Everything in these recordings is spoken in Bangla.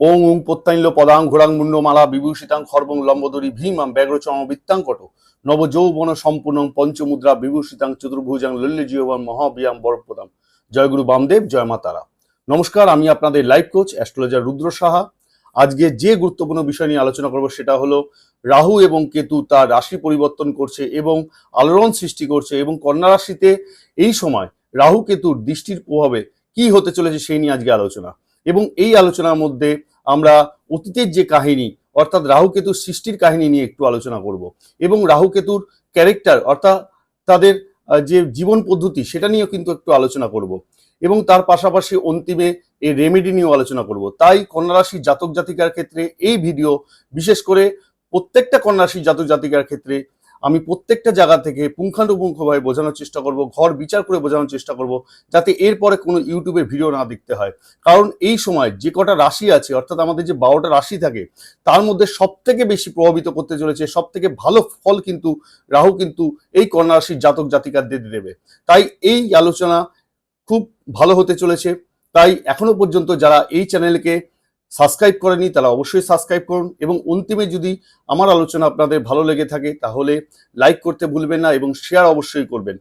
ওং উং প্রত্যাইল পদাং ঘোরাং মুন্ডমালা বিভূষিতাং খর্বং লম্বদরি ভীমাম ব্যাঘ্রচম বৃত্তাঙ্কট নব যৌবন সম্পূর্ণ পঞ্চমুদ্রা বিভূষিতাং চতুর্ভুজাং লল্য জীবন মহাবিয়াম বরপদাম জয় গুরু বামদেব, জয় মা তারা। নমস্কার, আমি আপনাদের life coach, astrologer Rudra Saha. আজকে যে গুরুত্বপূর্ণ বিষয় নিয়ে আলোচনা করব সেটা হলো, রাহু এবং কেতু তার রাশি পরিবর্তন করছে এবং আলোড়ন সৃষ্টি করছে এবং কন্যা রাশিতে এই সময় রাহু কেতুর দৃষ্টির প্রভাবে কি হতে চলেছে সেই নিয়ে আজকে আলোচনা। এবং এই আলোচনার মধ্যে আমরা অতীতের যে কাহিনী, অর্থাৎ রাহুকেতুর সৃষ্টির কাহিনী নিয়ে একটু আলোচনা করব। এবং রাহু কেতুর ক্যারেক্টার অর্থাৎ তাদের যে জীবন পদ্ধতি, সেটা নিয়েও কিন্তু একটু আলোচনা করব। এবং তার পাশাপাশি অন্তিমে এই রেমেডি নিয়েও আলোচনা করব। তাই কন্যা রাশির জাতক জাতিকার ক্ষেত্রে এই ভিডিও বিশেষ করে প্রত্যেকটা কন্যা রাশির জাতক জাতিকার ক্ষেত্রে আমি প্রত্যেকটা জায়গা থেকে পুঙ্খানুপুঙ্খভাবে বোঝানোর চেষ্টা করব, ঘর বিচার করে বোঝানোর চেষ্টা করব, যাতে এরপরে কোনো ইউটিউবের ভিডিও না দেখতে হয়। কারণ এই সময় যে কটা রাশি আছে, অর্থাৎ আমাদের যে বারোটা রাশি থাকে, তার মধ্যে সব থেকে বেশি প্রভাবিত করতে চলেছে সব থেকে ভালো ফল কিন্তু, রাহু কিন্তু এই কন্যা রাশির জাতক জাতিকাদের দেবে। তাই এই আলোচনা খুব ভালো হতে চলেছে। তাই এখনও পর্যন্ত যারা এই চ্যানেলকে সাবস্ক্রাইব করেনি তারা অবশ্যই সাবস্ক্রাইব করুন এবং অন্তিমে যদি আমার আলোচনা আপনাদের ভালো লেগে থাকে, তাহলে লাইক করতে ভুলবেন না এবং শেয়ার অবশ্যই করবেন।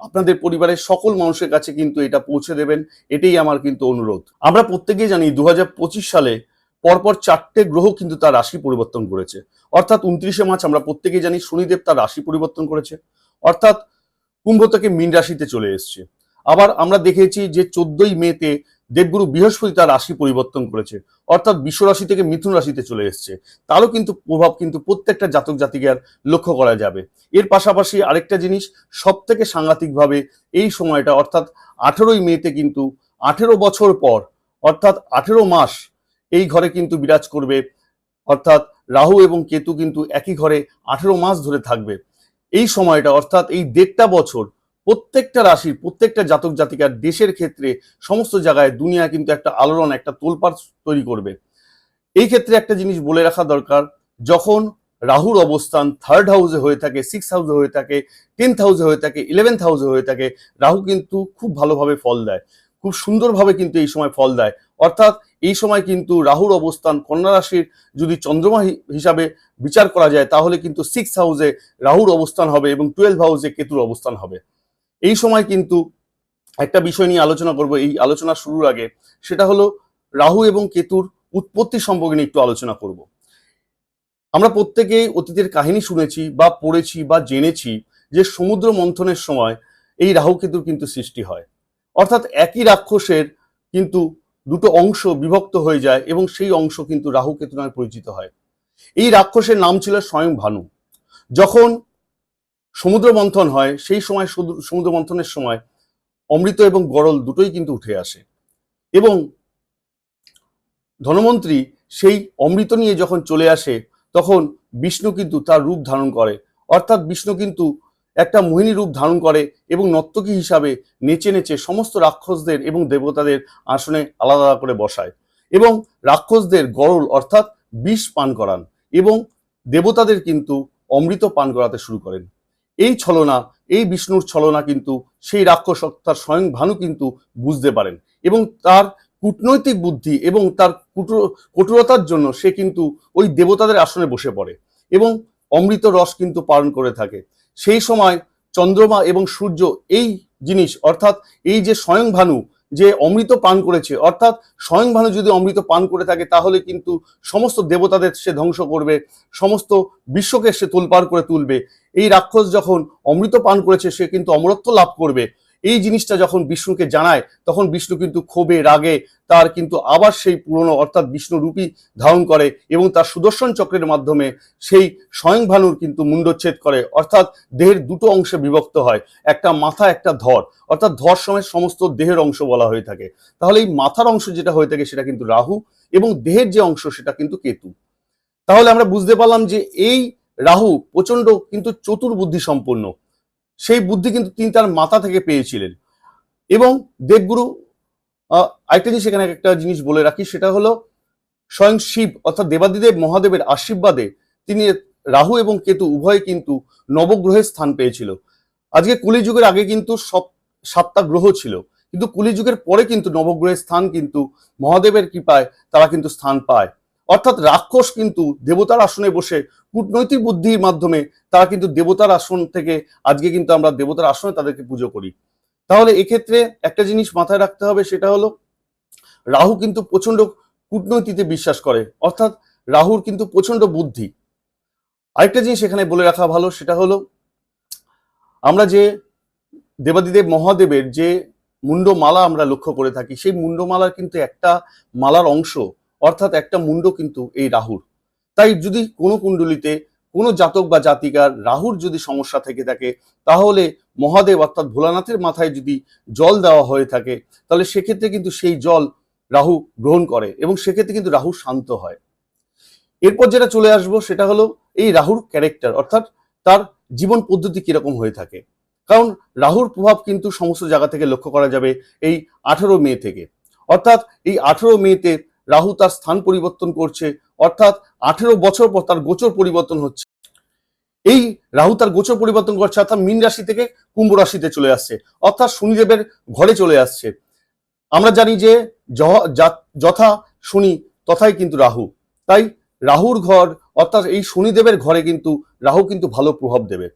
আপনাদের পরিবারের সকল মানুষের কাছে কিন্তু এটা পৌঁছে দেবেন, এটাই আমার কিন্তু অনুরোধ। আমরা প্রত্যেকেই জানি দু হাজার পঁচিশ সালে পরপর চারটে গ্রহ কিন্তু তার রাশি পরিবর্তন করেছে। অর্থাৎ উনত্রিশে মার্চ আমরা প্রত্যেকেই জানি শনিদেব তার রাশি পরিবর্তন করেছে। অর্থাৎ কুম্ভ থেকে মীন রাশিতে চলে এসছে। আবার আমরা দেখেছি যে চোদ্দই মেতে দেবগুরু বৃহস্পতি তার রাশি পরিবর্তন করেছে। অর্থাৎ বিশ্ব রাশি থেকে মিথুন রাশিতে চলে এসছে। তারও কিন্তু প্রভাব কিন্তু প্রত্যেকটা জাতক জাতিকার লক্ষ্য করা যাবে। এর পাশাপাশি আরেকটা জিনিস সব থেকে সাংঘাতিকভাবে এই সময়টা, অর্থাৎ আঠেরোই মেতে কিন্তু আঠেরো বছর পর, অর্থাৎ আঠেরো মাস এই ঘরে কিন্তু বিরাজ করবে। অর্থাৎ রাহু এবং কেতু কিন্তু একই ঘরে আঠেরো মাস ধরে থাকবে। এই সময়টা, অর্থাৎ এই দেড়টা বছর প্রত্যেকটা রাশির প্রত্যেকটা জাতক জাতিকার দেশের ক্ষেত্রে সমস্ত জায়গায় দুনিয়া কিন্তু একটা আলোড়ন, একটা তোলপাড় তৈরি করবে। এই ক্ষেত্রে একটা জিনিস বলে রাখা দরকার, যখন রাহুর অবস্থান থার্ড হাউসে হয়ে থাকে সিক্স হাউসে হয়ে থাকে টেন্থ হাউসে হয়ে থাকে ইলেভেন্থ হাউসে হয়ে থাকে, রাহু কিন্তু খুব ভালোভাবে ফল দেয়। খুব সুন্দরভাবে কিন্তু এই সময় ফল দেয়। অর্থাৎ এই সময় কিন্তু রাহুর অবস্থান কন্যা রাশির যদি চন্দ্রমা হিসাবে বিচার করা যায়, তাহলে কিন্তু সিক্স হাউসে রাহুর অবস্থান হবে এবং টুয়েলভ হাউসে কেতুর অবস্থান হবে। এই সময় কিন্তু একটা বিষয় নিয়ে আলোচনা করব। এই আলোচনা শুরুর আগে সেটা হলো রাহু এবং কেতুর উৎপত্তি সম্পর্কে নিয়ে একটু আলোচনা করব। আমরা প্রত্যেকেই অতীতের কাহিনী শুনেছি বা পড়েছি বা জেনেছি যে সমুদ্র মন্থনের সময় এই রাহু কেতুর কিন্তু সৃষ্টি হয়। অর্থাৎ একই রাক্ষসের কিন্তু দুটো অংশ বিভক্ত হয়ে যায় এবং সেই অংশ কিন্তু রাহু কেতু নামে পরিচিত হয়। এই রাক্ষসের নাম ছিল স্বয়ং ভানু। যখন সমুদ্র মন্থন হয়, সেই সময় সমুদ্র মন্থনের সময় অমৃত এবং গরল দুটোই কিন্তু উঠে আসে। এবং ধনমন্ত্রী সেই অমৃত নিয়ে যখন চলে আসে, তখন বিষ্ণু কিন্তু তার রূপ ধারণ করে। অর্থাৎ বিষ্ণু কিন্তু একটা মোহিনী রূপ ধারণ করে এবং নর্তকী হিসাবে নেচে নেচে সমস্ত রাক্ষসদের এবং দেবতাদের আসনে আলাদা আলাদা করে বসায় এবং রাক্ষসদের গরল অর্থাৎ বিষ পান করান এবং দেবতাদের কিন্তু অমৃত পান করাতে শুরু করেন। এই ছলনা, এই বিষ্ণুর ছলনা কিন্তু সেই রাক্ষস তার স্বয়ং ভানু কিন্তু বুঝতে পারেন এবং তার কূটনৈতিক বুদ্ধি এবং তার কঠোরতার জন্য সে কিন্তু ওই দেবতাদের আসনে বসে পড়ে এবং অমৃত রস কিন্তু পালন করে থাকে। সেই সময় চন্দ্রমা এবং সূর্য এই জিনিস অর্থাৎ এই যে স্বয়ং ভানু যে অমৃত পান করেছে, অর্থাৎ স্বয়ং ভানু যদি অমৃত পান করে থাকে, তাহলে কিন্তু সমস্ত দেবতাদের সে ধ্বংস করবে, সমস্ত বিশ্বকে সে তোলপাড় করে তুলবে। এই রাক্ষস যখন অমৃত পান করেছে, সে কিন্তু অমরত্ব লাভ করবে। এই জিনিসটা যখন বিষ্ণুকে জানায়, তখন বিষ্ণু কিন্তু ক্ষোভে, রাগে, তার কিন্তু আবার সেই পুরনো, অর্থাৎ বিষ্ণু রূপী ধারণ করে এবং তার সুদর্শন চক্রের মাধ্যমে সেই স্বয়ং ভানুর কিন্তু মুন্ডচ্ছেদ করে, অর্থাৎ দেহের দুটো অংশে বিভক্ত হয়, একটা মাথা, একটা ধর। অর্থাৎ ধর সময় সমস্ত দেহের অংশ বলা হয়ে থাকে। তাহলে এই মাথার অংশ যেটা হয়ে থাকে সেটা কিন্তু রাহু এবং দেহের যে অংশ সেটা কিন্তু কেতু। তাহলে আমরা বুঝতে পারলাম যে এই রাহু প্রচণ্ড কিন্তু চতুর বুদ্ধি সম্পন্ন সেই বুদ্ধি কিন্তু তিনি তার মাথা থেকে পেয়েছিলেন। এবং দেবগুরু আরেকটা জিনিস এখানে একটা জিনিস বলে রাখি, সেটা হলো স্বয়ং শিব, অর্থাৎ দেবাদিদেব মহাদেবের আশীর্বাদে তিনি রাহু এবং কেতু উভয়ে কিন্তু নবগ্রহের স্থান পেয়েছিল। আজকে কলিযুগের আগে কিন্তু সব, সাতটা গ্রহ ছিল। কিন্তু কলিযুগের পরে কিন্তু নবগ্রহের স্থান কিন্তু মহাদেবের কৃপায় তারা কিন্তু স্থান পায়। অর্থাৎ রাক্ষস কিন্তু দেবতার আসনে বসে কূটনৈতিক বুদ্ধির মাধ্যমে তারা কিন্তু দেবতার আসন থেকে, আজকে কিন্তু আমরা দেবতার আসনে তাদেরকে পুজো করি। তাহলে এক্ষেত্রে একটা জিনিস মাথায় রাখতে হবে, সেটা হলো রাহু কিন্তু প্রচণ্ড কূটনৈতিতে বিশ্বাস করে, অর্থাৎ রাহুর কিন্তু প্রচণ্ড বুদ্ধি। আরেকটা জিনিস এখানে বলে রাখা ভালো, সেটা হলো আমরা যে দেবাদিদেব মহাদেবের যে মুন্ডমালা আমরা লক্ষ্য করে থাকি, সেই মুন্ডমালার কিন্তু একটা মালার অংশ অর্থাৎ একটা মুন্ড কিন্তু এই রাহুর। তাই যদি কোনো কুণ্ডলিতে কোনো জাতক বা জাতিকার রাহুর যদি সমস্যা থেকে থাকে, তাহলে মহাদেব অর্থাৎ ভোলানাথের মাথায় যদি জল দেওয়া হয়ে থাকে, তাহলে সেক্ষেত্রে কিন্তু সেই জল রাহু গ্রহণ করে এবং সেক্ষেত্রে কিন্তু রাহু শান্ত হয়। এরপর যেটা চলে আসব সেটা হলো এই রাহুর ক্যারেক্টার অর্থাৎ তার জীবন পদ্ধতি কীরকম হয়ে থাকে। কারণ রাহুর প্রভাব কিন্তু সমস্ত জায়গা থেকে লক্ষ্য করা যাবে এই আঠেরো মে থেকে। অর্থাৎ এই আঠেরো মেতে রাহু তার স্থান পরিবর্তন করছে, অর্থাৎ আঠেরো বছর পর তার গোচর পরিবর্তন হচ্ছে। এই রাহু তার গোচর পরিবর্তন করছে, অর্থাৎ মীন রাশি থেকে কুম্ভ রাশিতে চলে আসছে, অর্থাৎ শনিদেবের ঘরে চলে আসছে। আমরা জানি যে যথা শনি তথাই কিন্তু রাহু। তাই রাহুর ঘর, অর্থাৎ এই শনিদেবের ঘরে কিন্তু রাহু কিন্তু ভালো প্রভাব দেবে।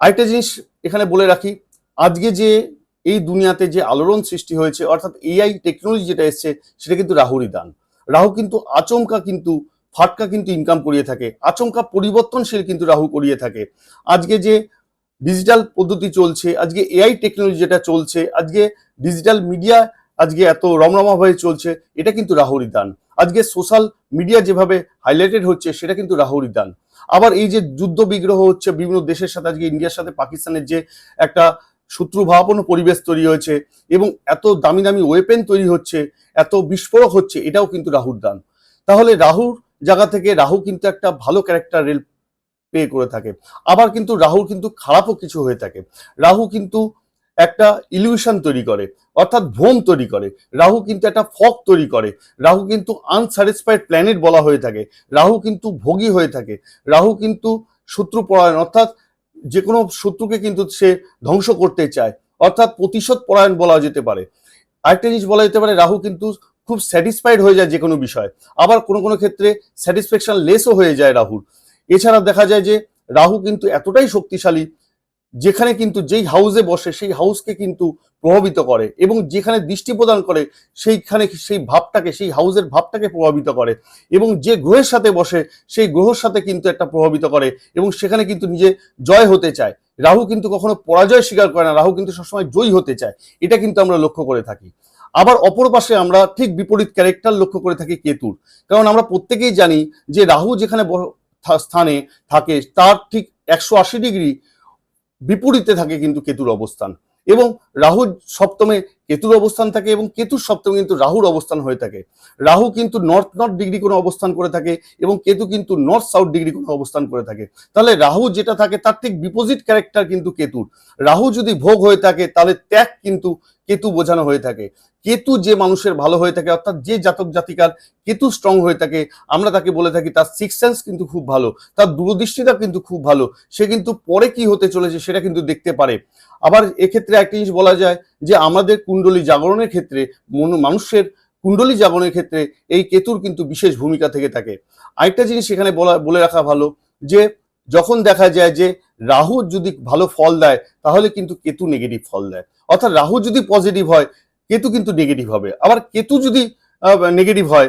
আরেকটা জিনিস এখানে বলে রাখি, আজকে যে এই দুনিয়াতে যে আলোড়ন সৃষ্টি হয়েছে, অর্থাৎ এআই টেকনোলজি যেটা এসছে, সেটা কিন্তু রাহুরই দান। রাহু কিন্তু আচমকা কিন্তু, ফাটকা কিন্তু ইনকাম করিয়ে থাকে। আচমকা পরিবর্তনশীল কিন্তু রাহু করিয়ে থাকে। আজকে যে ডিজিটাল পদ্ধতি চলছে, আজকে এআই টেকনোলজি যেটা চলছে, আজকে ডিজিটাল মিডিয়া আজকে এত রমরমাভাবে চলছে, এটা কিন্তু রাহুরই দান। আজকে সোশ্যাল মিডিয়া যেভাবে হাইলাইটেড হচ্ছে, সেটা কিন্তু রাহুরই দান। আবার এই যে যুদ্ধ বিগ্রহ হচ্ছে বিভিন্ন দেশের সাথে, আজকে ইন্ডিয়ার সাথে, পাকিস্তানের যে একটা শত্রুভাবাপন্ন পরিবেশ তৈরি হয়েছে এবং এত দামি দামি ওয়েপেন তৈরি হচ্ছে, এত বিস্ফোরক হচ্ছে, এটাও কিন্তু রাহুর দান। তাহলে রাহুর জায়গা থেকে রাহু কিন্তু একটা ভালো ক্যারেক্টার রেল পে করে থাকে। আবার কিন্তু রাহুর কিন্তু খারাপও কিছু হয়ে থাকে। রাহু কিন্তু একটা ইলিউশন তৈরি করে, অর্থাৎ ভ্রম তৈরি করে। রাহু কিন্তু একটা ফক তৈরি করে। রাহু কিন্তু আনস্যাটিসফাইড প্ল্যানেট বলা হয়ে থাকে। রাহু কিন্তু ভোগী হয়ে থাকে। রাহু কিন্তু শত্রু পরায়ণ অর্থাৎ যে কোনো শত্রুকে কিন্তু সে ধ্বংস করতে চায়। অর্থাৎ প্রতিশোধ পরায়ণ বলা যেতে পারে। আরেকটা জিনিস বলা যেতে পারে, রাহু কিন্তু খুব স্যাটিসফাইড হয়ে যায় যে কোনো বিষয়। আবার কোনো কোনো ক্ষেত্রে স্যাটিসফ্যাকশন লেসও হয়ে যায় রাহুর। এছাড়া দেখা যায় যে, রাহু কিন্তু এতটাই শক্তিশালী, যেখানে কিন্তু যেই হাউসে বসে, সেই হাউসকে কিন্তু প্রভাবিত করে এবং যেখানে দৃষ্টি প্রদান করে সেইখানে সেই ভাবটাকে, সেই হাউসের ভাবটাকে প্রভাবিত করে এবং যে গ্রহের সাথে বসে সেই গ্রহের সাথে কিন্তু একটা প্রভাবিত করে এবং সেখানে কিন্তু নিজে জয় হতে চায়। রাহু কিন্তু কখনো পরাজয় স্বীকার করে না, রাহু কিন্তু সবসময় জয়ী হতে চায়। এটা কিন্তু আমরা লক্ষ্য করে থাকি। আবার অপর পাশে আমরা ঠিক বিপরীত ক্যারেক্টার লক্ষ্য করে থাকি কেতুর। কারণ আমরা প্রত্যেকেই জানি যে রাহু যেখানে স্থানে থাকে তার ঠিক একশো আশি ডিগ্রি বিপরীতে থাকে কিন্তু কেতুর অবস্থান। এবং রাহু সপ্তমে কেতুর অবস্থান থাকে এবং কেতুর সপ্তমে কিন্তু রাহুর অবস্থান হয়ে থাকে। রাহু কিন্তু নর্থ নর্থ ডিগ্রি কোনো অবস্থান করে থাকে এবং কেতু কিন্তু নর্থ সাউথ ডিগ্রি কোনো অবস্থান করে থাকে। তাহলে রাহু যেটা থাকে তার ঠিক বিপোজিট ক্যারেক্টার কিন্তু কেতুর। রাহু যদি ভোগ হয়ে থাকে তাহলে ত্যাগ কিন্তু কেতু বোঝানো হয়ে থাকে। কেতু যে মানুষের ভালো হয়ে থাকে অর্থাৎ যে জাতক জাতিকার কেতু স্ট্রং হয়ে থাকে, আমরা তাকে বলে থাকি তার সিক্স সেন্স কিন্তু খুব ভালো, তার দূরদৃষ্টিটা কিন্তু খুব ভালো। সে কিন্তু পরে কি হতে চলেছে সেটা কিন্তু দেখতে পারে। আবার এক্ষেত্রে একটা জিনিস বলা যায় যে আমাদের কুণ্ডলী জাগরণের ক্ষেত্রে মানুষের কুণ্ডলী জাগরণের ক্ষেত্রে এই কেতুর কিন্তু বিশেষ ভূমিকা থেকে থাকে। আরেকটা জিনিস এখানে বলা, বলে রাখা ভালো যে যখন দেখা যায় যে রাহু যদি ভালো ফল দেয়, তাহলে কিন্তু কেতু নেগেটিভ ফল দেয়। অর্থাৎ রাহু যদি পজিটিভ হয়, কেতু কিন্তু নেগেটিভ হবে। আবার কেতু যদি নেগেটিভ হয়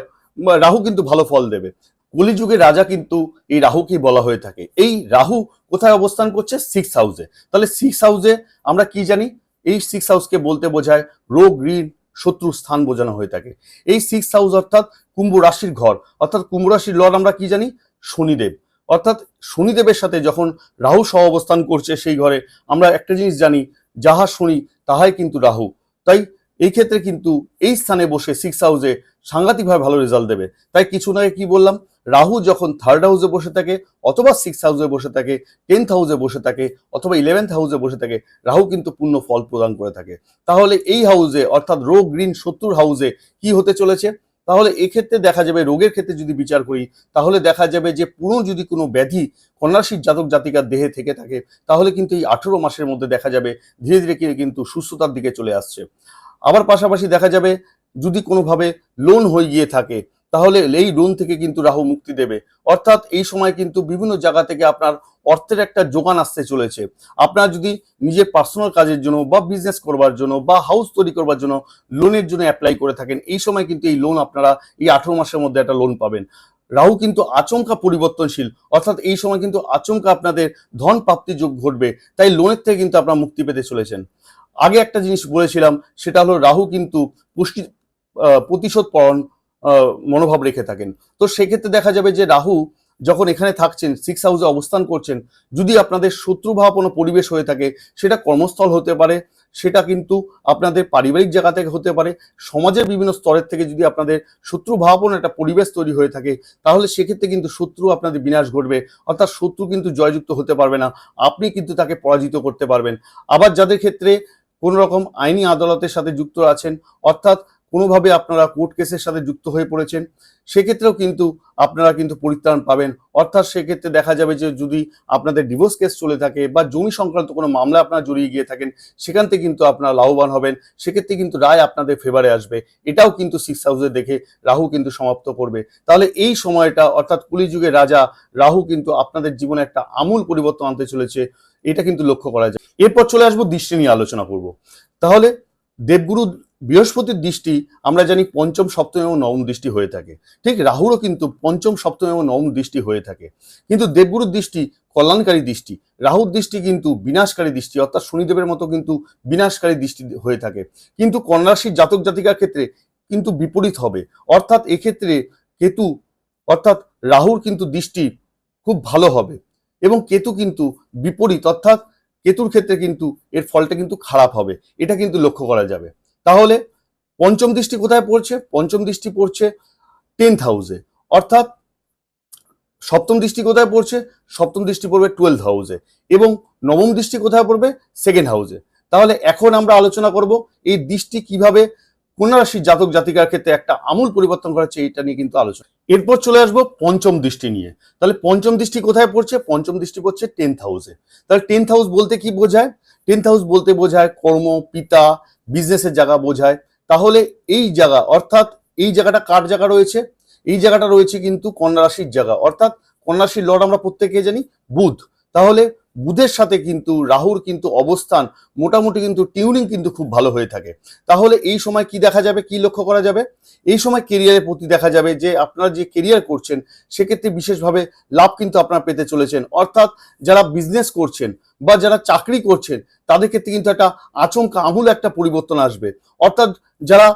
রাহু কিন্তু ভালো ফল দেবে। কলিযুগের রাজা কিন্তু এই রাহুকেই বলা হয়ে থাকে। এই রাহু কোথায় অবস্থান করছে? সিক্স হাউসে তাহলে সিক্স হাউসে আমরা কি জানি? এই সিক্স হাউসকে বলতে বোঝায় রোগ, ঋণ শত্রু স্থান বোঝানো হয়ে থাকে। এই সিক্স হাউস অর্থাৎ কুম্ভ রাশির ঘর, অর্থাৎ কুম্ভ রাশির লর্ড আমরা কি জানি? শনিদেব। অর্থাৎ শনিদেবের সাথে যখন রাহু সহ অবস্থান করছে সেই ঘরে আমরা একটা জিনিস জানি, যাহা শনি তাহাই কিন্তু রাহু। তাই এই ক্ষেত্রে কিন্তু এই স্থানে বসে সিক্স হাউসে সাংঘাতিকভাবে ভালো রেজাল্ট দেবে। তাই কিছু না কি বললাম? রাহু যখন থার্ড হাউসে বসে থাকে অথবা সিক্স হাউসে বসে থাকে টেন্থ হাউসে বসে থাকে অথবা ইলেভেন্থ হাউসে বসে থাকে, রাহু কিন্তু পূর্ণ ফল প্রদান করে থাকে। তাহলে এই হাউসে অর্থাৎ রোগ, ঋণ, শত্রুর হাউসে কি হতে চলেছে? তাহলে এক্ষেত্রে দেখা যাবে রোগের ক্ষেত্রে যদি বিচার করি, তাহলে দেখা যাবে যে পুরো যদি কোনো ব্যাধি কন্যাশীর জাতক জাতিকার দেহে থেকে থাকে, তাহলে কিন্তু এই আঠেরো মাসের মধ্যে দেখা যাবে ধীরে ধীরে কিন্তু সুস্থতার দিকে চলে আসছে। আবার পাশাপাশি দেখা যাবে যদি কোনোভাবে লোন হয়ে গিয়ে থাকে তাহলে এই লোন থেকে কিন্তু রাহু মুক্তি দেবে। অর্থাৎ এই সময় কিন্তু বিভিন্ন জায়গা থেকে আপনার অর্থের একটা যোগান আসতে চলেছে। আপনার যদি নিজের পার্সোনাল কাজের জন্য বা বিজনেস করবার জন্য বা হাউস তৈরি করবার জন্য লোনের জন্য অ্যাপ্লাই করে থাকেন, এই সময় কিন্তু এই লোন আপনারা এই আঠেরো মাসের মধ্যে একটা লোন পাবেন। রাহু কিন্তু আচমকা পরিবর্তনশীল, অর্থাৎ এই সময় কিন্তু আচমকা আপনাদের ধন প্রাপ্তি যোগ ঘটবে, তাই লোনের থেকে কিন্তু আপনারা মুক্তি পেতে চলেছেন। আগে একটা জিনিস বলেছিলাম, সেটা হলো রাহু কিন্তু পুষ্টি প্রতিশোধ পরণ মনোভাব রেখে থাকেন। তো সেক্ষেত্রে দেখা যাবে যে রাহু যখন এখানে থাকছেন সিক্স হাউসে অবস্থান করছেন, যদি আপনাদের শত্রুভাবাপন্ন পরিবেশ হয়ে থাকে, সেটা কর্মস্থল হতে পারে, সেটা কিন্তু আপনাদের পারিবারিক জায়গা থেকে হতে পারে, সমাজের বিভিন্ন স্তরের থেকে যদি আপনাদের শত্রুভাবাপন্ন একটা পরিবেশ তৈরি হয়ে থাকে, তাহলে সেক্ষেত্রে কিন্তু শত্রু আপনাদের বিনাশ ঘটবে, অর্থাৎ শত্রু কিন্তু জয়যুক্ত হতে পারবে না, আপনি কিন্তু তাকে পরাজিত করতে পারবেন। আবার যাদের ক্ষেত্রে কোনো রকম আইনি আদালতের সাথে যুক্ত আছেন, অর্থাৎ কোনোভাবে আপনারা কোর্ট কেসের সাথে যুক্ত হয়ে পড়েছেন, সেক্ষেত্রেও কিন্তু আপনারা কিন্তু পরিত্রাণ পাবেন। অর্থাৎ সেক্ষেত্রে দেখা যাবে যে যদি আপনাদের ডিভোর্স কেস চলে থাকে বা জমি সংক্রান্ত কোনো মামলা আপনারা জড়িয়ে গিয়ে থাকেন, সেখান থেকে কিন্তু আপনারা লাভবান হবেন। সেক্ষেত্রে কিন্তু রায় আপনাদের ফেভারে আসবে। এটাও কিন্তু সিক্স হাউসে দেখে রাহু কিন্তু সমাপ্ত করবে। তাহলে এই সময়টা, অর্থাৎ কুলিযুগের রাজা, রাহু কিন্তু আপনাদের জীবনে একটা আমূল পরিবর্তন আনতে চলেছে, এটা কিন্তু লক্ষ্য করা যায়। এরপর চলে আসব দৃষ্টি নিয়ে আলোচনা করব। তাহলে দেবগুরু বৃহস্পতির দৃষ্টি আমরা জানি পঞ্চম, সপ্তম এবং নবম দৃষ্টি হয়ে থাকে। ঠিক রাহুরও কিন্তু পঞ্চম, সপ্তম এবং নবম দৃষ্টি হয়ে থাকে। কিন্তু দেবগুরুর দৃষ্টি কল্যাণকারী দৃষ্টি, রাহুর দৃষ্টি কিন্তু বিনাশকারী দৃষ্টি, অর্থাৎ শনিদেবের মতো কিন্তু বিনাশকারী দৃষ্টি হয়ে থাকে। কিন্তু কন্যারাশির জাতক জাতিকার ক্ষেত্রে কিন্তু বিপরীত হবে। অর্থাৎ এক্ষেত্রে কেতু, অর্থাৎ রাহুর কিন্তু দৃষ্টি খুব ভালো হবে এবং কেতু কিন্তু বিপরীত, অর্থাৎ কেতুর ক্ষেত্রে কিন্তু এর ফলটা কিন্তু খারাপ হবে। এটা কিন্তু লক্ষ্য করা যাবে। তাহলে পঞ্চম দৃষ্টি কোথায় পড়ছে? পঞ্চম দৃষ্টি পড়ছে টেন্থ হাউসে অর্থাৎ সপ্তম দৃষ্টি কোথায় পড়ছে? সপ্তম দৃষ্টি পড়বে টুয়েলভ হাউসে এবং নবম দৃষ্টি কোথায় পড়বে? সেকেন্ড হাউসে তাহলে এখন আমরা আলোচনা করব এই দৃষ্টি কীভাবে কন্যা রাশির জাতক জাতিকার ক্ষেত্রে একটা আমূল পরিবর্তন করাচ্ছে এইটা নিয়ে কিন্তু আলোচনা। এরপর চলে আসব পঞ্চম দৃষ্টি নিয়ে। তাহলে পঞ্চম দৃষ্টি কোথায় পড়ছে? পঞ্চম দৃষ্টি পড়ছে টেন্থ হাউসে তাহলে টেন্থ হাউস বলতে কি বোঝায়? টেন্থ হাউস বলতে বোঝায় কর্ম, পিতা বিজনেসের জায়গা বোঝায়। তাহলে এই জায়গা, অর্থাৎ এই জায়গাটা কার জায়গা রয়েছে? এই জায়গাটা রয়েছে কিন্তু কন্যা রাশির জায়গা। অর্থাৎ কন্যা রাশির লর্ড আমরা প্রত্যেকে জানি বুধ। তাহলে বুধের সাথে কিন্তু রাহুর কিন্তু অবস্থান মোটামুটি কিন্তু টিউনিং কিন্তু খুব ভালো হয়ে থাকে। তাহলে এই সময় কি দেখা যাবে? কি লক্ষ্য করা যাবে? এই সময় কেরিয়ারের প্রতি দেখা যাবে যে আপনারা যে কেরিয়ার করছেন, সেক্ষেত্রে বিশেষভাবে লাভ কিন্তু আপনারা পেতে চলেছেন। অর্থাৎ যারা বিজনেস করছেন বা যারা চাকরি করছেন, তাদের ক্ষেত্রে কিন্তু একটা আচমকা আমূল একটা পরিবর্তন আসবে। অর্থাৎ যারা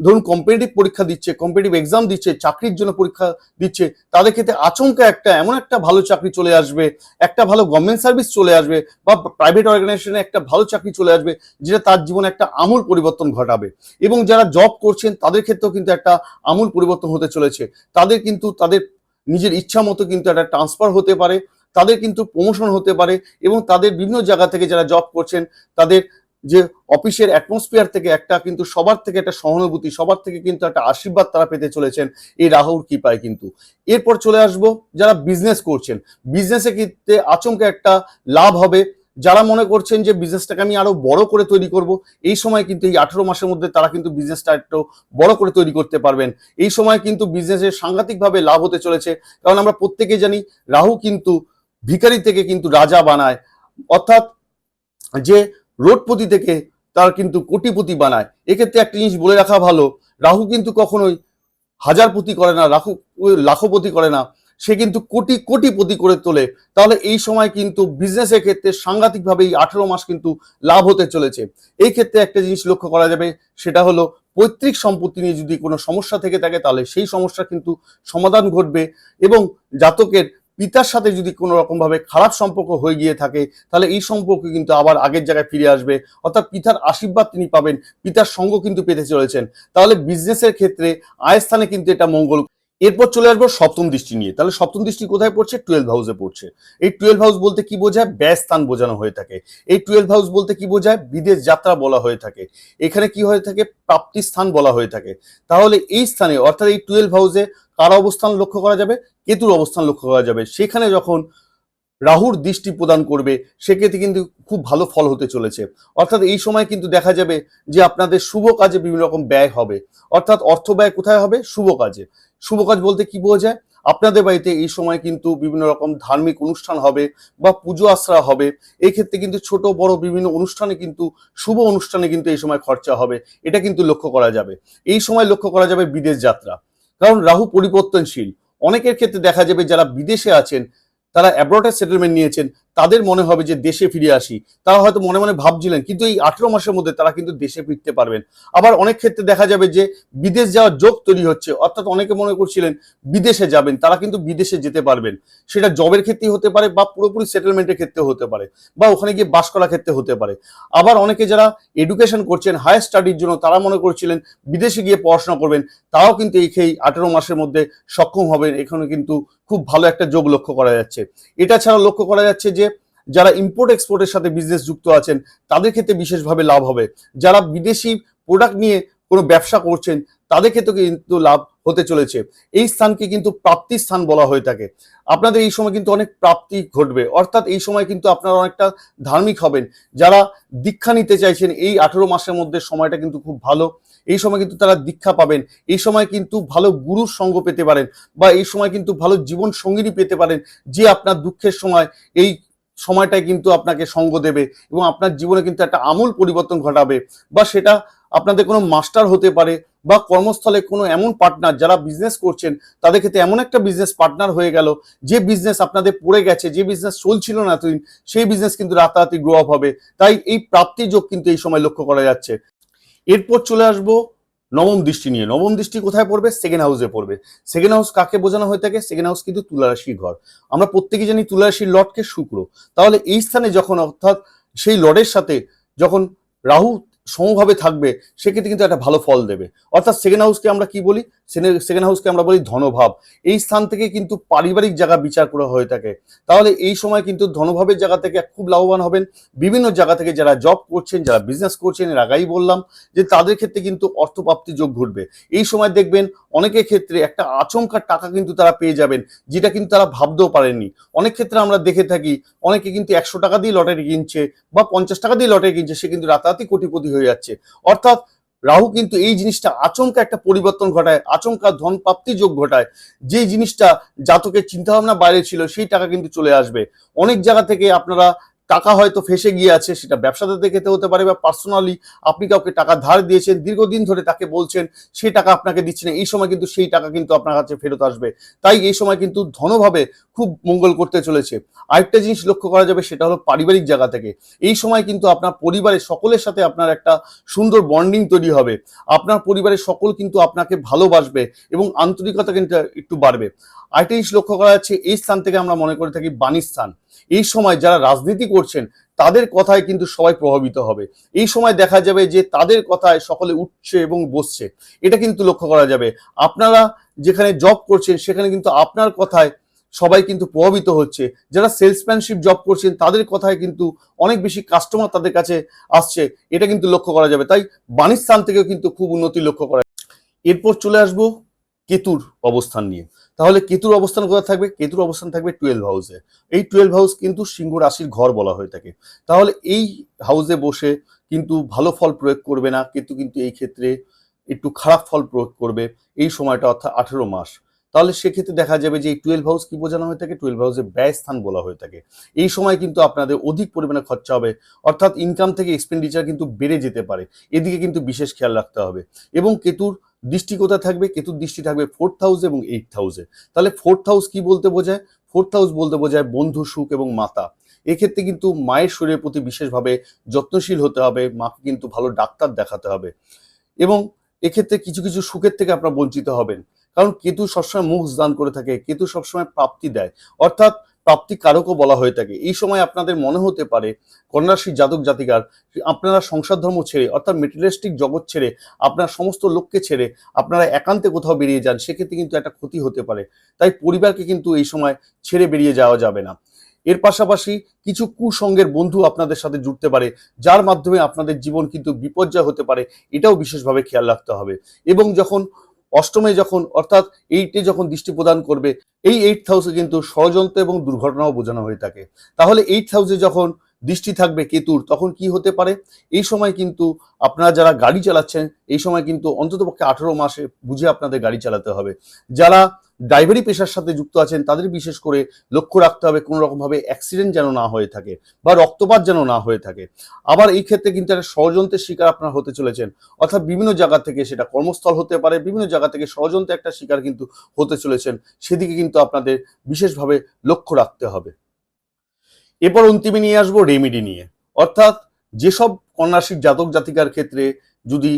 ধরুন কম্পিটিটিভ পরীক্ষা দিচ্ছে কম্পিটিটিভ এক্সাম দিচ্ছে, চাকরির জন্য পরীক্ষা দিচ্ছে, তাদের ক্ষেত্রে আচমকা একটা এমন একটা ভালো চাকরি চলে আসবে, একটা ভালো গভর্নমেন্ট সার্ভিস চলে আসবে বা প্রাইভেট অর্গানাইজেশনে একটা ভালো চাকরি চলে আসবে, যেটা তার জীবনে একটা আমূল পরিবর্তন ঘটাবে। এবং যারা জব করছেন, তাদের ক্ষেত্রেও কিন্তু একটা আমূল পরিবর্তন হতে চলেছে। তাদের কিন্তু, তাদের নিজের ইচ্ছা মতো কিন্তু একটা ট্রান্সফার হতে পারে। তাদের কিন্তু প্রমোশন হতে পারে এবং তাদের বিভিন্ন জায়গা থেকে যারা জব করছেন, তাদের যে অফিসের অ্যাটমসফিয়ার থেকে একটা কিন্তু সবার থেকে একটা সহানুভূতি, সবার থেকে কিন্তু একটা আশীর্বাদ তারা পেতে চলেছেন এই রাহুর কৃপায় কিন্তু। এরপর চলে আসব যারা বিজনেস করছেন। বিজনেসে ক্ষেত্রে আচমকা একটা লাভ হবে। যারা মনে করছেন যে বিজনেসটাকে আমি আরও বড় করে তৈরি করব, এই সময় কিন্তু এই আঠেরো মাসের মধ্যে তারা কিন্তু বিজনেসটা একটু বড় করে তৈরি করতে পারবেন। এই সময় কিন্তু বিজনেসের সাংঘাতিকভাবে লাভ হতে চলেছে। কারণ আমরা প্রত্যেকে জানি রাহু কিন্তু ভিখারি থেকে কিন্তু রাজা বানায়। অর্থাৎ যে রোডপতি থেকে তার কিন্তু কোটিপতি বানায়। এক্ষেত্রে একটা জিনিস বলে রাখা ভালো, রাহু কিন্তু কখনোই হাজারপতি করে না, রাহু লাখপতি করে না। সে কিন্তু কোটি, কোটিপতি করে তোলে। তাহলে এই সময় কিন্তু বিজনেসের ক্ষেত্রে সাংঘাতিকভাবে এই আঠেরো মাস কিন্তু লাভ হতে চলেছে। এই ক্ষেত্রে একটা জিনিস লক্ষ্য করা যাবে, সেটা হলো পৈতৃক সম্পত্তি নিয়ে যদি কোনো সমস্যা থেকে থাকে, তাহলে সেই সমস্যা কিন্তু সমাধান ঘটবে। এবং জাতকের পিতার সাথে যদি কোনো রকম ভাবে খারাপ সম্পর্ক হয়ে গিয়ে থাকে, তাহলে এই সম্পর্ক কিন্তু আবার আগের জায়গায় ফিরে আসবে। অর্থাৎ পিতার আশীর্বাদ তিনি পাবেন, পিতার সঙ্গ কিন্তু পেতে চলেছেন। তাহলে বিজনেসের ক্ষেত্রে আয় স্থানে কিন্তু এটা মঙ্গল এরপর চলে আসব সপ্তম দৃষ্টি নিয়ে। তাহলে সপ্তম দৃষ্টি কোথায় পড়ছে? টুয়েলভ হাউসে পড়ছে। এই টুয়েলভ হাউস বলতে কি বোঝায়? ব্যয় স্থান বোঝানো হয়ে থাকে। এই টুয়েলভ হাউস বলতে কি বোঝায়? বিদেশ যাত্রা বলা হয়ে থাকে। এখানে কি হয়ে থাকে? প্রাপ্তি স্থান বলা হয়ে থাকে। তাহলে এই স্থানে, অর্থাৎ এই টুয়েলভ হাউসে কার অবস্থান লক্ষ্য করা যাবে? কেতুর অবস্থান লক্ষ্য করা যাবে। সেখানে যখন রাহুর দৃষ্টি প্রদান করবে, সেক্ষেত্রে কিন্তু খুব ভালো ফল হতে চলেছে। অর্থাৎ এই সময় কিন্তু দেখা যাবে যে আপনাদের শুভ কাজে বিভিন্ন রকম ব্যয় হবে। অর্থাৎ অর্থ ব্যয় কোথায় হবে? শুভ কাজে। শুভ কাজ বলতে কি বোঝায়? আপনাদের বাড়িতে এই সময় কিন্তু বিভিন্ন রকম ধার্মিক অনুষ্ঠান হবে বা পুজো আশ্রা হবে। এই ক্ষেত্রে কিন্তু ছোট, বড় বিভিন্ন অনুষ্ঠানে কিন্তু শুভ অনুষ্ঠানে কিন্তু এই সময় খরচা হবে। এটা কিন্তু লক্ষ্য করা যাবে। এই সময় লক্ষ্য করা যাবে বিদেশ যাত্রা। কারণ রাহু পরিবর্তনশীল। অনেকের ক্ষেত্রে দেখা যাবে যারা বিদেশে আছেন, তারা অ্যাব্রডের সেটেলমেন্ট নিয়েছেন তাদের মনে হবে যে দেশে ফিরে আসি। তারা হয়তো মনে মনে ভাবছিলেন, কিন্তু এই আঠেরো মাসের মধ্যে তারা কিন্তু দেশে ফিরতে পারবেন। আবার অনেক ক্ষেত্রে দেখা যাবে যে বিদেশ যাওয়ার যোগ তৈরি হচ্ছে, অর্থাৎ অনেকে মনে করছিলেন বিদেশে যাবেন, তারা কিন্তু বিদেশে যেতে পারবেন। সেটা জবের ক্ষেত্রে হতে পারে বা পুরোপুরি সেটেলমেন্টের ক্ষেত্রে হতে পারে, বা ওখানে গিয়ে বাস করার ক্ষেত্রে হতে পারে। আবার অনেকে যারা এডুকেশন করছেন হায়ার স্টাডির জন্য তারা মনে করছিলেন বিদেশে গিয়ে পড়াশোনা করবেন, তারাও কিন্তু এই খেয়ে আঠেরো মাসের মধ্যে সক্ষম হবেন। এখানে কিন্তু খুব ভালো একটা যোগ লক্ষ্য করা যাচ্ছে। এটা ছাড়া লক্ষ্য করা যাচ্ছে যে যারা ইম্পোর্ট এক্সপোর্টের সাথে বিজনেস যুক্ত আছেন, তাদের ক্ষেত্রে বিশেষভাবে লাভ হবে। যারা বিদেশি প্রোডাক্ট নিয়ে কোনো ব্যবসা করছেন, তাদের ক্ষেত্রে কিন্তু লাভ হতে চলেছে। এই স্থানকে কিন্তু প্রাপ্তির স্থান বলা হয়ে থাকে। আপনাদের এই সময় কিন্তু অনেক প্রাপ্তি ঘটবে। অর্থাৎ এই সময় কিন্তু আপনারা অনেকটা ধার্মিক হবেন। যারা দীক্ষা নিতে চাইছেন, এই আঠেরো মাসের মধ্যে সময়টা কিন্তু খুব ভালো। এই সময় কিন্তু তারা দীক্ষা পাবেন। এই সময় কিন্তু ভালো গুরুর সঙ্গ পেতে পারেন বা এই সময় কিন্তু ভালো জীবন সঙ্গিনী পেতে পারেন। যে আপনার দুঃখের সময়, এই সময়টায় কিন্তু আপনাকে সঙ্গ দেবে এবং আপনার জীবনে কিন্তু একটা আমূল পরিবর্তন ঘটাবে বা সেটা আপনাদের কোনো মাস্টার হতে পারে বা কর্মস্থলে কোনো এমন পার্টনার যারা বিজনেস করছেন, তাদের ক্ষেত্রে এমন একটা বিজনেস পার্টনার হয়ে গেল, যে বিজনেস আপনাদের পড়ে গেছে, যে বিজনেস চলছিল না এতদিন, সেই বিজনেস কিন্তু রাতারাতি গ্রো আপ হবে। তাই এই প্রাপ্তি যোগ কিন্তু এই সময় লক্ষ্য করা যাচ্ছে। এরপর চলে আসব নবম দৃষ্টি নিয়ে। নবম দৃষ্টি কোথায় পড়বে? সেকেন্ড হাউসে পড়বে। সেকেন্ড হাউস কাকে বোঝানো হয়ে থাকে? সেকেন্ড হাউস কিন্তু তুলারাশির ঘর। আমরা প্রত্যেকেই জানি তুলারাশির লটকে শুক্র। তাহলে এই স্থানে যখন অর্থাৎ সেই লটের সাথে যখন রাহু সমভাবে থাকবে, সেক্ষেত্রে কিন্তু একটা ভালো ফল দেবে। অর্থাৎ সেকেন্ড হাউসকে আমরা কি বলি? সেকেন্ড হাউসকে আমরা বলি ধনভাব। এই স্থান থেকে কিন্তু পারিবারিক জায়গা বিচার করা হয়ে থাকে। তাহলে এই সময় কিন্তু ধনভাবের জায়গা থেকে খুব লাভবান হবেন। বিভিন্ন জায়গা থেকে যারা জব করছেন, যারা বিজনেস করছেন, এর আগেই বললাম যে তাদের ক্ষেত্রে কিন্তু অর্থপ্রাপ্তি যোগ ঘটবে। এই সময় দেখবেন অনেকের ক্ষেত্রে একটা আচমকার টাকা কিন্তু তারা পেয়ে যাবেন, যেটা কিন্তু তারা ভাবতেও পারেননি। অনেক ক্ষেত্রে আমরা দেখে থাকি, অনেকে কিন্তু একশো টাকা দিয়ে লটারি কিনছে বা পঞ্চাশ টাকা দিয়ে লটারি কিনছে, সে কিন্তু রাতারাতি কোটিপতি হয়ে যাচ্ছে। অর্থাৎ রাহু কিন্তু এই জিনিসটা আচমকা একটা পরিবর্তন ঘটায়, আচমকা ধন প্রাপ্তি যোগ ঘটায়। যে জিনিসটা জাতকের চিন্তাভাবনা বাইরে ছিল, সেই টাকা কিন্তু চলে আসবে। অনেক জায়গা থেকে আপনারা টাকা হয়তো ফেসে গিয়ে আছে সেটা ব্যবসাদারদের ক্ষেত্রে হতে পারে বা পার্সোনালি আপনি কাউকে টাকা ধার দিয়েছেন, দীর্ঘদিন ধরে তাকে বলছেন সেই টাকা আপনাকে দিচ্ছে না, এই সময় কিন্তু সেই টাকা কিন্তু আপনার কাছে ফেরত আসবে। তাই এই সময় কিন্তু ধনভাবে খুব মঙ্গল করতে চলেছে। আরেকটা জিনিস লক্ষ্য করা যাবে, সেটা হলো পারিবারিক জায়গা থেকে। এই সময় কিন্তু আপনার পরিবারের সকলের সাথে আপনার একটা সুন্দর বন্ডিং তৈরি হবে। আপনার পরিবারের সকল কিন্তু আপনাকে ভালোবাসবে এবং আন্তরিকতা কিন্তু একটু বাড়বে। আরেকটা জিনিস লক্ষ্য করা যাচ্ছে, এই স্থান থেকে আমরা মনে করে থাকি বাণী স্থান। এই সময় যারা রাজনীতি করছেন, তাদের কথায় কিন্তু সবাই প্রভাবিত হবে। এই সময় দেখা যাবে যে তাদের কথায় সকলে উঠছে এবং বসছে। এটা কিন্তু লক্ষ্য করা যাবে। আপনারা যেখানে জব করছেন, সেখানে কিন্তু আপনার কথায় সবাই কিন্তু প্রভাবিত হচ্ছে। যারা সেলসম্যানশিপ জব করছেন, তাদের কথায় কিন্তু অনেক বেশি কাস্টমার তাদের কাছে আসছে। এটা কিন্তু লক্ষ্য করা যাবে। তাই বাণিজ্য স্থান থেকেও কিন্তু খুব উন্নতি লক্ষ্য করা এরপর চলে আসব কেতুর অবস্থান নিয়ে। তাহলে কেতুর অবস্থান কোথায় থাকবে? কেতুর অবস্থান থাকবে টুয়েলভ হাউসে এই টুয়েলভ হাউস কিন্তু সিংহ রাশির ঘর বলা হয়ে থাকে। তাহলে এই হাউসে বসে কিন্তু ভালো ফল প্রয়োগ করবে না। কেতু কিন্তু এই ক্ষেত্রে একটু খারাপ ফল প্রয়োগ করবে এই সময়টা, অর্থাৎ আঠেরো মাস। তাহলে সেক্ষেত্রে দেখা যাবে যে এই টুয়েলভ হাউস কি বোঝানো হয়ে থাকে? টুয়েলভ হাউসে ব্যয় স্থান বলা হয়ে থাকে। এই সময় কিন্তু আপনাদের অধিক পরিমাণে খরচা হবে। অর্থাৎ ইনকাম থেকে এক্সপেন্ডিচার কিন্তু বেড়ে যেতে পারে। এদিকে কিন্তু বিশেষ খেয়াল রাখতে হবে। এবং কেতুর দৃষ্টি কোথায় থাকবে? কেতুর দৃষ্টি থাকবে ফোর্থ হাউস এবং এইট হাউসে তাহলে ফোর্থ হাউস কি বলতে বোঝায়? ফোর্থ হাউস বলতে বোঝায় বন্ধু, সুখ এবং মাতা। এক্ষেত্রে কিন্তু মায়ের শরীরের প্রতি বিশেষভাবে যত্নশীল হতে হবে, মাকে কিন্তু ভালো ডাক্তার দেখাতে হবে। এবং এক্ষেত্রে কিছু কিছু সুখের থেকে আপনারা বঞ্চিত হবেন। কারণ কেতু সবসময় মুখ দান করে থাকে, কেতু সবসময় প্রাপ্তি দেয়। অর্থাৎ প্রাপ্তি কারকও বলা হয়ে থাকে। এই সময় আপনাদের মনে হতে পারে, কন্যাশ্রী জাতক জাতিকার, আপনারা সংসার ধর্ম ছেড়ে, অর্থাৎ মেটেরিয়ালিস্টিক জগৎ ছেড়ে, আপনার সমস্ত লোককে ছেড়ে, আপনারা একান্তে কোথাও বেরিয়ে যান, সেক্ষেত্রে কিন্তু একটা ক্ষতি হতে পারে। তাই পরিবারকে কিন্তু এই সময় ছেড়ে বেরিয়ে যাওয়া যাবে না। এর পাশাপাশি কিছু কুসঙ্গের বন্ধু আপনাদের সাথে জুড়তে পারে, যার মাধ্যমে আপনাদের জীবন কিন্তু বিপর্যয় হতে পারে, এটাও বিশেষভাবে খেয়াল রাখতে হবে। এবং যখন অষ্টমে যখন, অর্থাৎ এইটে যখন দৃষ্টি প্রদান করবে, এই এইট হাউসে কিন্তু ষড়যন্ত্র এবং দুর্ঘটনাও বোঝানো হয়ে থাকে। তাহলে এইট হাউসে যখন দৃষ্টি থাকবে কেতুর, তখন কি হতে পারে? এই সময় কিন্তু আপনারা যারা গাড়ি চালাচ্ছেন, এই সময় কিন্তু অন্ততপক্ষে আঠেরো মাসে বুঝে আপনাদের গাড়ি চালাতে হবে। যারা ড্রাইভারি পেশার সাথে যুক্ত আছেন, তাদের বিশেষ করে লক্ষ্য রাখতে হবে কোনো রকমভাবে অ্যাক্সিডেন্ট যেন না হয়ে থাকে বা রক্তপাত যেন না হয়ে থাকে। আবার এই ক্ষেত্রে কিন্তু একটা ষড়যন্ত্রের শিকার আপনারা হতে চলেছেন, অর্থাৎ বিভিন্ন জায়গা থেকে সেটা কর্মস্থল হতে পারে, বিভিন্ন জায়গা থেকে ষড়যন্ত্রের একটা শিকার কিন্তু হতে চলেছেন, সেদিকে কিন্তু আপনাদের বিশেষভাবে লক্ষ্য রাখতে হবে। এরপর অন্তিমে নিয়ে আসব রেমিডি নিয়ে। অর্থাৎ যেসব কন্যাশ্রীর জাতক জাতিকার ক্ষেত্রে যদি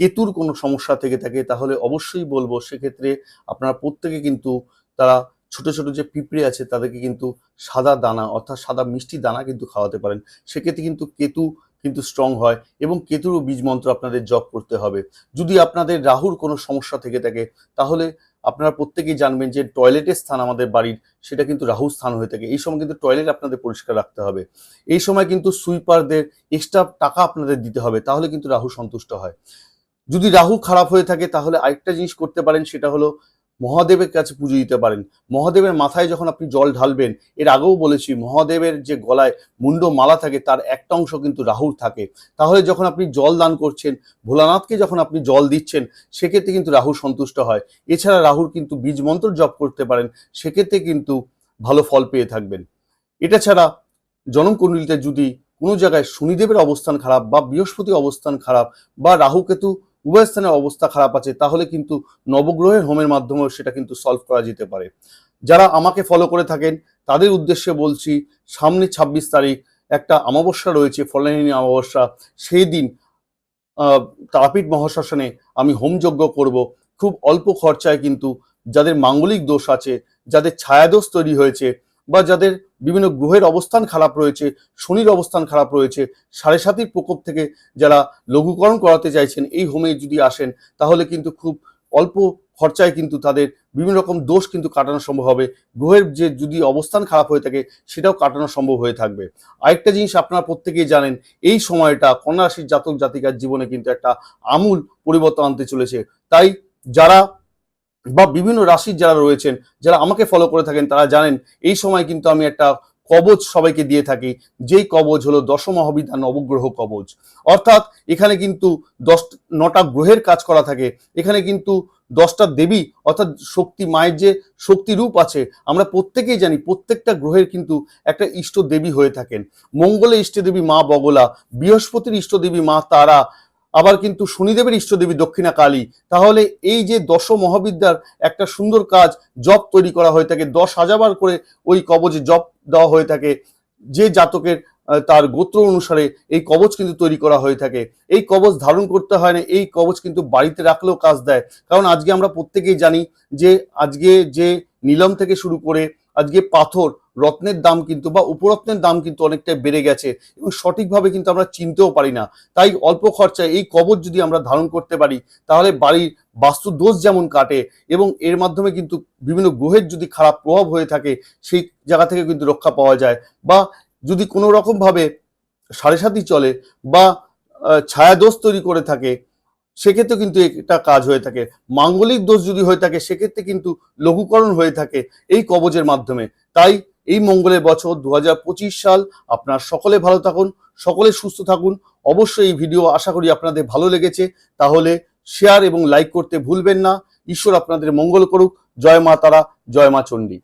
কেতুর কোনো সমস্যা থেকে থাকে, তাহলে অবশ্যই বলব সেক্ষেত্রে আপনারা প্রত্যেকে কিন্তু তারা ছোট ছোট যে পিঁপড়ে আছে, তাদেরকে কিন্তু সাদা দানা অর্থাৎ সাদা মিষ্টি দানা কিন্তু খাওয়াতে পারেন। সেক্ষেত্রে কিন্তু কেতু কিন্তু স্ট্রং হয় এবং কেতুরও বীজ মন্ত্র আপনাদের জপ করতে হবে। যদি আপনাদের রাহুর কোনো সমস্যা থেকে থাকে, তাহলে আপনারা প্রত্যেকেই জানবেন যে টয়লেটের স্থান আমাদের বাড়ির, সেটা কিন্তু রাহু স্থান হয়ে থাকে। এই সময় কিন্তু টয়লেট আপনাদের পরিষ্কার রাখতে হবে। এই সময় কিন্তু সুইপারদের এক্সট্রা টাকা আপনাদের দিতে হবে, তাহলে কিন্তু রাহু সন্তুষ্ট হয়। যদি রাহু খারাপ হয়ে থাকে, তাহলে আরেকটা জিনিস করতে পারেন, সেটা হলো মহাদেবের কাছে পুজো দিতে পারেন। মহাদেবের মাথায় যখন আপনি জল ঢালবেন, এর আগেও বলেছি, মহাদেবের যে গলায় মুন্ড মালা থাকে, তার একটা অংশ কিন্তু রাহুর থাকে। তাহলে যখন আপনি জল দান করছেন, ভোলানাথকে যখন আপনি জল দিচ্ছেন, সেক্ষেত্রে কিন্তু রাহু সন্তুষ্ট হয়। এছাড়া রাহুর কিন্তু বীজ মন্ত্র জপ করতে পারেন, সেক্ষেত্রে কিন্তু ভালো ফল পেয়ে থাকবেন। এটা ছাড়া জনমকুণ্ডলিতে যদি কোনো জায়গায় শনিদেবের অবস্থান খারাপ বা বৃহস্পতি অবস্থান খারাপ বা রাহুকেতু উভয় স্থানের অবস্থা খারাপ আছে, তাহলে কিন্তু নবগ্রহের হোমের মাধ্যমেও সেটা কিন্তু সলভ করা যেতে পারে। যারা আমাকে ফলো করে থাকেন, তাদের উদ্দেশ্যে বলছি, সামনে ছাব্বিশ তারিখ একটা অমাবস্যা রয়েছে ফলানিনী অমাবস্যা। সেই দিন তারাপীঠ মহাশ্মশানে আমি হোমযজ্ঞ করব। খুব অল্প খরচায় কিন্তু যাদের মাঙ্গলিক দোষ আছে, যাদের ছায়াদোষ তৈরি হয়েছে বা যাদের বিভিন্ন গ্রহের অবস্থান খারাপ রয়েছে, শনির অবস্থান খারাপ রয়েছে, সাড়ে সাতির প্রকোপ থেকে যারা লঘুকরণ করাতে চাইছেন, এই হোমে যদি আসেন, তাহলে কিন্তু খুব অল্প খরচায় কিন্তু তাদের বিভিন্ন রকম দোষ কিন্তু কাটানো সম্ভব হবে। গ্রহের যে যদি অবস্থান খারাপ হয়ে থাকে, সেটাও কাটানো সম্ভব হয়ে থাকবে। আরেকটা জিনিস আপনারা প্রত্যেকেই জানেন, এই সময়টা কন্যা রাশির জাতক জাতিকার জীবনে কিন্তু একটা আমূল পরিবর্তন আনতে চলেছে। তাই যারা বা বিভিন্ন রাশির যারা রয়েছেন, যারা আমাকে ফলো করে থাকেন, তারা জানেন এই সময় কিন্তু আমি একটা কবচ সবাইকে দিয়ে থাকি। যেই কবচ হলো দশ মহাবিদ্যা নবগ্রহ কবচ অর্থাৎ এখানে কিন্তু দশ, নটা গ্রহের কাজ করা থাকে। এখানে কিন্তু দশটা দেবী, অর্থাৎ শক্তি, মায়ের যে শক্তি রূপ আছে, আমরা প্রত্যেকেই জানি প্রত্যেকটা গ্রহের কিন্তু একটা ইষ্ট দেবী হয়ে থাকেন। মঙ্গলের ইষ্ট দেবী মা বগলা, বৃহস্পতির ইষ্ট দেবী মা তারা আবার কিন্তু শনিদেবের ইষ্টদেবী দক্ষিণা কালী। তাহলে এই যে দশ মহাবিদ্যার একটা সুন্দর কাজ, জপ তৈরি করা হয়ে থাকে, দশ হাজারবার করে ওই কবচে জপ দেওয়া হয়ে থাকে। যে জাতকের তার গোত্র অনুসারে এই কবচ কিন্তু তৈরি করা হয়ে থাকে। এই কবচ ধারণ করতে হয় না, এই কবচ কিন্তু বাড়িতে রাখলেও কাজ দেয়। কারণ আজকে আমরা প্রত্যেকেই জানি যে, আজকে যে নিলম থেকে শুরু করে, আজকে পাথর রত্নের দাম কিন্তু বা উপরত্নের দাম কিন্তু অনেকটাই বেড়ে গেছে এবং সঠিকভাবে কিন্তু আমরা চিনতেও পারি না। তাই অল্প খরচায় এই কবচ যদি আমরা ধারণ করতে পারি, তাহলে বাড়ির বাস্তু দোষ যেমন কাটে এবং এর মাধ্যমে কিন্তু বিভিন্ন গ্রহের যদি খারাপ প্রভাব হয়ে থাকে, সেই জায়গা থেকে কিন্তু রক্ষা পাওয়া যায় বা যদি কোনো রকমভাবে সাড়ে সাথী চলে বা ছায়া দোষ তৈরি করে থাকে সেক্ষেত্রে কিন্তু একটা কাজ হয়ে থাকে। মাঙ্গলিক দোষ যদি হয়ে থাকে, সেক্ষেত্রে কিন্তু লঘুকরণ হয়ে থাকে এই কবজের মাধ্যমে। তাই এই মঙ্গলের বছর দু হাজার পঁচিশ সাল আপনার সকলে ভালো থাকুন, সকলে সুস্থ থাকুন। অবশ্যই এই ভিডিও আশা করি আপনাদের ভালো লেগেছে। তাহলে শেয়ার এবং লাইক করতে ভুলবেন না। ঈশ্বর আপনাদের মঙ্গল করুক। জয় মা তারা, জয় মা চণ্ডী।